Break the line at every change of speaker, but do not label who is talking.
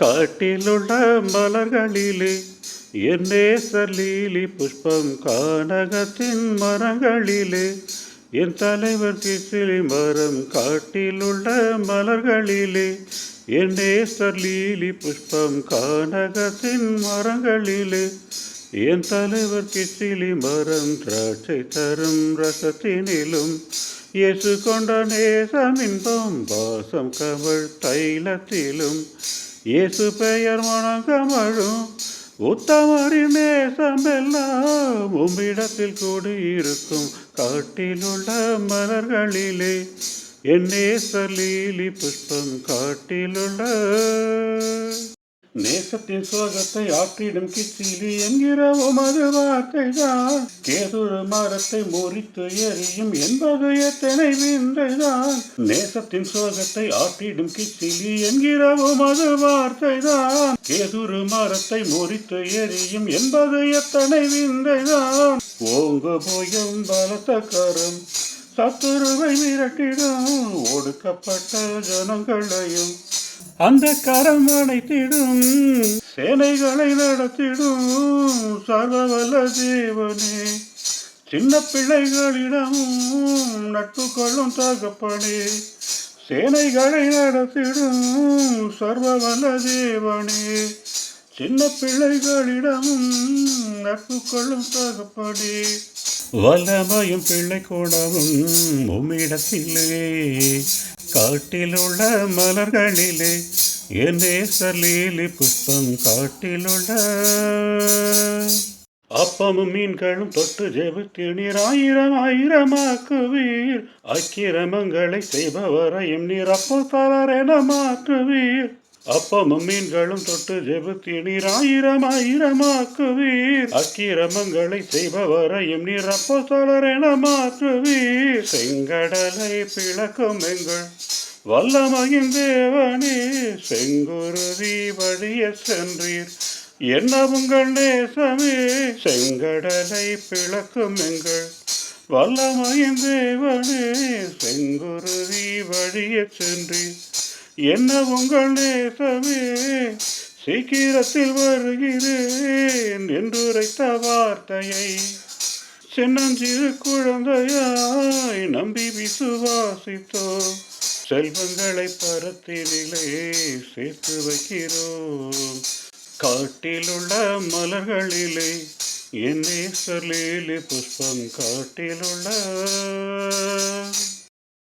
காட்டிலுள்ள மலர்களிலே என் நேசர் லீலி புஷ்பம் கானகத்தின் மரங்களிலே என் தலைவர் கிசிலி மரம் காட்டிலுள்ள மலர்களிலே என் நேசர் லீலி புஷ்பம் கானகத்தின் மரங்களிலே என் தலைவர் கிசிலி மரம் திராட்சை தரும் ரசத்தினிலும் இயேசு கொண்ட நேசம் இன்பம் வாசம் கமழ் தைலத்திலும் இயேசு பெயர் மணங்கமழும் உத்தமரின் நேசம் எல்லாம் உம்மிடத்தில் கூடியிருக்கும். காட்டிலுள்ள மலர்களிலே என் நேசலீலி லீலி புஷ்பம் காட்டிலுள்ள நேசத்தின் சோகத்தை ஆற்றிடும் கிச்சிலி என்கிற உமது வார்த்தைதான். கேதுரு மரத்தை முறித்து எரியும் என்பது எத்தனை விந்தைதான். நேசத்தின் சோகத்தை ஆற்றிடும் கிச்சிலி என்கிற உமது வார்த்தைதான். கேதுரு மரத்தை முறித்து எரியும் என்பது எத்தனை விந்தைதான். ஓங்க போயும் பலத்த கரம் சத்துருவை விரட்டிடும். ஒடுக்கப்பட்ட ஜனங்களையும் அந்த கரம் அடைத்திடும் சேனைகளை நடத்திடும் சர்வவல்ல தேவனே சின்ன பிள்ளைகளிடமும் நட்பு கொள்ளும் தகப்பனே. சேனைகளை நடத்திடும் சர்வவல்ல தேவனே சின்ன பிள்ளைகளிடமும் நட்பு கொள்ளும் தகப்பனே. வல்லமையும் பிள்ளை கூடவும் உம்மிடத்திலே. காட்டிலுள்ள மலர்களிலே என் நேசலீலி புஷ்பம் காட்டிலுள்ள. அப்பமும் மீன்களும் தொட்டு ஜெபித்தீர் ஆயிரம் ஆயிரமாக்குவீர். அக்கிரமங்களை செய்பவரையும் நீர் அப்போ தவறென மாற்றுவீர். அப்பமும் மீன்களும் தொட்டு ஜெபித்தீர் ஆயிரம் ஆயிரமாக்குவீர். அக்கிரமங்களை செய்பவரையும் நீர் அப்போ என மாற்றுவீர். செங்கடலை பிளக்கும் எங்கள் வல்லமையின் தேவனே செங்குருதி வழிய சென்றீர். என்ன உங்கள் நேசமே செங்கடலை பிளக்கும் எங்கள் வல்லமையின் தேவனே செங்குருதி வழிய சென்றீர். என்ன உங்கள் நேசமே? சீக்கிரத்தில் வருகிறேன் என்றுரைத்த வார்த்தையை சின்னஞ்சிறு குழந்தையாய் நம்பி விசுவாசித்தோ செல்வங்களை பரத்தினிலே சேர்த்து வைக்கிறோம் காட்டிலுள்ள மலர்களிலே என்னே நேசர்லேலி புஷ்பம் காட்டிலுள்ள